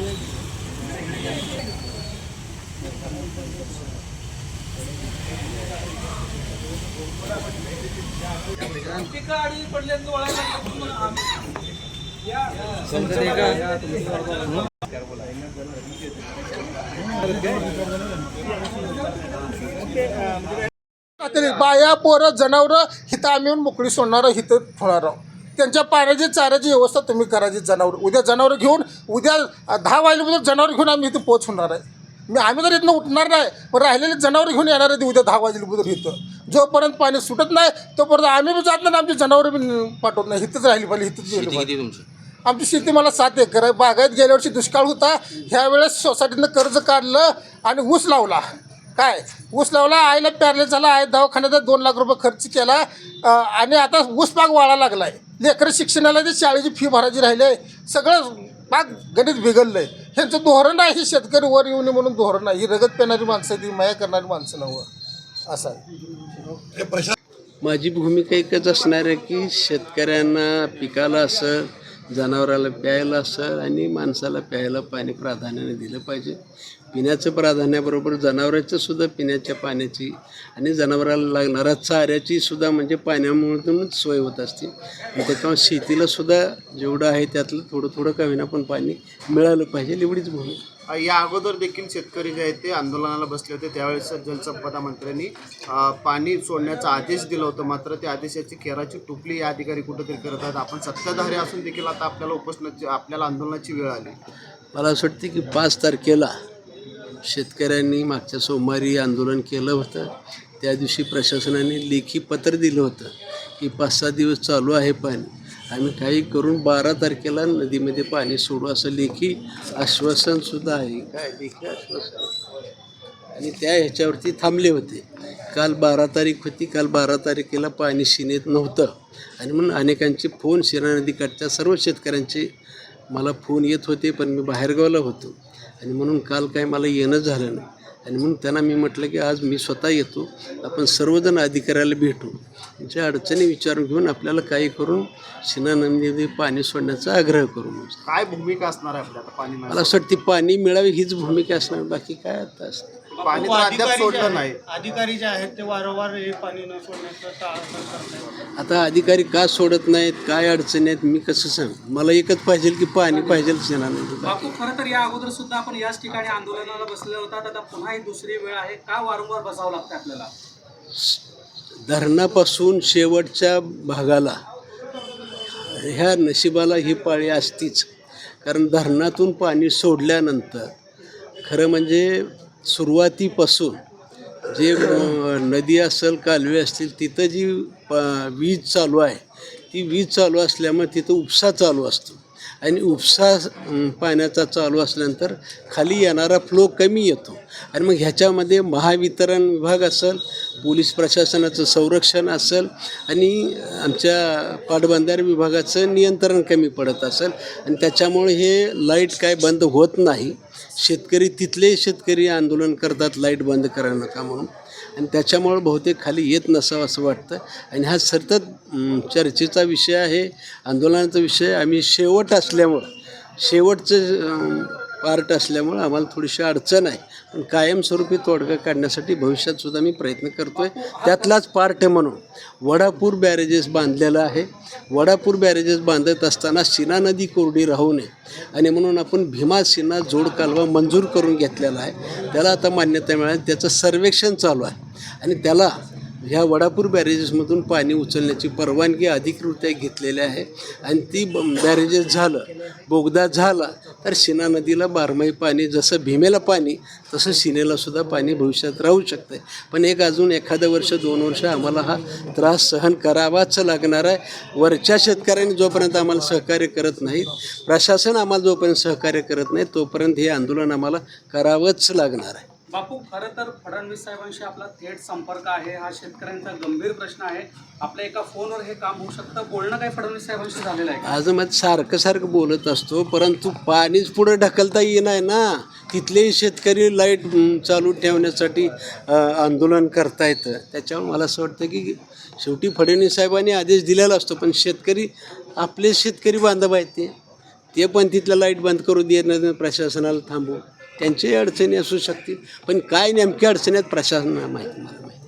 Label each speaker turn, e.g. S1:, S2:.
S1: या
S2: बाया पोरं जनावरं हिथं आम्ही येऊन मोकळी सोडणार हिथं ठेवणार त्यांच्या पाण्याची चाऱ्याची व्यवस्था तुम्ही करायची जनावर. उद्या जनावरं घेऊन उद्या दहा वाजल्यापासून जनावर घेऊन आम्ही इथं पोच होणार आहे. मी आम्ही तर इथनं उठणार नाही पण राहिलेले जनावर घेऊन येणार आहे उद्या दहा वाजल्यापासून इथं. जोपर्यंत पाणी सुटत नाही तोपर्यंत आम्ही बी जात नाही आमची जनावरं बी पाठवत नाही. इथंच राहिली पाहिजे इथंच गेली पाहिजे. आमची शेती मला सात एकर आहे. बागायत गेल्या वर्षी दुष्काळ होता. ह्यावेळेस सोसायटीनं कर्ज काढलं आणि ऊस लावला. काय? ऊस लावला आईला प्यारले झाला आई दवाखान्यात दोन लाख रुपये खर्च केला. आणि आता ऊस पाक वाळा लागला आहे लेकरं शिक्षणाला ते शाळेची फी भरायची राहिली आहे सगळं पाक गणित बिघडलं आहे ह्यांचं धोरण आहे हे शेतकरी वर येऊ नये म्हणून धोरण आहे ही रगत पेणारी माणसं ती माया करणारी माणसं नव्हं. असं आहे.
S3: माझी भूमिका एकच असणार आहे की शेतकऱ्यांना पिकाला असं जनावराला प्यायला सर आणि माणसाला प्यायला पाणी प्राधान्याने दिलं पाहिजे. पिण्याचं प्राधान्याबरोबर जनावरांचं सुद्धा पिण्याच्या पाण्याची आणि जनावराला लागणाऱ्या चाऱ्याची सुद्धा म्हणजे पाण्यामधूनच सोय होत असते. आणि त्याच्यामुळे शेतीला सुद्धा जेवढं आहे त्यातलं थोडं थोडं का होईना पण पाणी मिळालं पाहिजे एवढीच भूमिका
S4: या अगोदर देखील शेतकरी जे आहेत ते आंदोलनाला बसले होते. त्यावेळेस जलसंपदा मंत्र्यांनी पाणी सोडण्याचा आदेश दिला होता. मात्र त्या आदेशाची केराची टुपली या अधिकारी कुठेतरी करत आहेत. आपण सत्ताधारी असून देखील आता आपल्याला उपोषणाची आपल्याला आंदोलनाची वेळ आली.
S3: मला असं वाटतं की पाच तारखेला शेतकऱ्यांनी मागच्या सोमवारी आंदोलन केलं होतं. त्या दिवशी प्रशासनाने लेखी पत्र दिलं होतं की पाच सहा दिवस चालू आहे पाणी आम्ही काही करून बारा तारखेला नदीमध्ये पाणी सोडू असं लेखी आश्वासनसुद्धा आहे. काय लेखी आश्वासन? आणि त्या ह्याच्यावरती थांबले होते. काल बारा तारीख होती. काल बारा तारखेला पाणी शिनेत नव्हतं. आणि म्हणून अनेकांचे फोन शिरा नदीकाठच्या सर्व शेतकऱ्यांचे मला फोन येत होते पण मी बाहेरगावला होतो. आणि म्हणून काल काय मला येणं झालं नाही. आणि म्हणून त्यांना मी म्हटलं की आज मी स्वतः येतो आपण सर्वजण अधिकाऱ्याला भेटू. त्यांच्या अडचणी विचारून घेऊन आपल्याला काही करून नदीमध्ये पाणी सोडण्याचा आग्रह करू म्हणजे
S4: काय भूमिका असणार आहे आपल्या आता पाणी
S3: मला असं वाटतं पाणी मिळावी हीच भूमिका असणार बाकी काय आता असतं
S4: पाणी तर अद्याप सोडलं नाही.
S5: अधिकारी जे आहेत ते वारंवार हे पाणी न सोडण्याचं टाळाटाळ करतात
S3: आता अधिकारी का सोडत नाहीत काय अडचणी आहेत मी कसं सांग? मला एकच पाहिजे की पाणी पाहिजे
S6: बापू खरं तर या अगोदर सुद्धा आपण याच ठिकाणी आंदोलनाला बसले होतात आता पुन्हा ही दुसरी वेळ आहे. का वारंवार बसावं लागतं आपल्याला?
S3: धरणापासून शेवटच्या भागाला ह्या नशिबाला ही पाळी असतीच. कारण धरणातून पाणी सोडल्यानंतर खरं म्हणजे सुरुवातीपासून जे नदी असेल कालवे असतील तिथं जी प वीज चालू आहे ती वीज चालू असल्यामुळे तिथं उपसा चालू असतो. आणि उपसा पाण्याचा चालू असल्यानंतर खाली येणारा फ्लो कमी येतो. आणि मग ह्याच्यामध्ये महावितरण विभाग असेल पोलीस प्रशासनाचं संरक्षण असेल आणि आमच्या पाटबंधारे विभागाचं नियंत्रण कमी पडत असेल. आणि त्याच्यामुळे हे लाइट काय बंद होत नाही. शेतकरी तिथले शेतकरी आंदोलन करतात लाइट बंद करा नका म्हणून. आणि त्याच्यामुळं बहुतेक खाली येत नसावं असं वाटतं. आणि हा सतत चर्चेचा विषय आहे आंदोलनाचा विषय आम्ही शेवट असल्यामुळं शेवटचं पार्ट असल्यामुळं आम्हाला थोडीशी अडचण आहे. पण कायमस्वरूपी तोडगा काढण्यासाठी भविष्यात सुद्धा मी प्रयत्न करतो आहे त्यातलाच पार्ट आहे म्हणून. वडापूर बॅरेजेस बांधलेलं आहे. वडापूर बॅरेजेस बांधत असताना सीना नदी कोरडी राहू नये. आणि म्हणून आपण भीमा सीना जोड कालवा मंजूर करून घेतलेला आहे. त्याला आता मान्यता मिळाली. त्याचं सर्वेक्षण चालू आहे. आणि त्याला ह्या वडापूर बॅरेजेसमधून पाणी उचलण्याची परवानगी अधिकृतरित्या घेतलेली आहे. आणि ती ब- बॅरेजेस झालं बोगदा झाला तर शिना नदीला बारमाही पाणी जसं भीमेला पाणी तसं शिनेलासुद्धा पाणी भविष्यात राहू शकतं. पण एक अजून एखादं वर्ष दोन वर्ष आम्हाला हा त्रास सहन करावाच लागणार आहे. वरच्या शेतकऱ्यांनी जोपर्यंत आम्हाला सहकार्य करत नाहीत प्रशासन आम्हाला जोपर्यंत सहकार्य करत नाही तोपर्यंत हे आंदोलन आम्हाला करावंच लागणार आहे.
S6: बापू खरं तर फडणवीस साहेबांशी आपला थेट संपर्क आहे. हा शेतकऱ्यांचा गंभीर प्रश्न आहे. आपल्या एका फोनवर हे काम होऊ शकतं. बोलणं काय फडणवीस साहेबांशी झालेलं आहे
S3: आज मग सारखं सारखं बोलत असतो परंतु पाणीच पुढे ढकलता येणार ना. तिथलेही शेतकरी लाइट चालू ठेवण्यासाठी आंदोलन करता येतं त्याच्यावर मला असं वाटतं की शेवटी फडणवीस साहेबांनी आदेश दिलेला असतो पण शेतकरी आपले शेतकरी बांधव आहेत ते. ते पण तिथलं लाइट बंद करू देत नाही प्रशासनाला थांबू त्यांच्याही अडचणी असू शकतील. पण काय नेमक्या अडचणी आहेत प्रशासनाला माहिती मला माहिती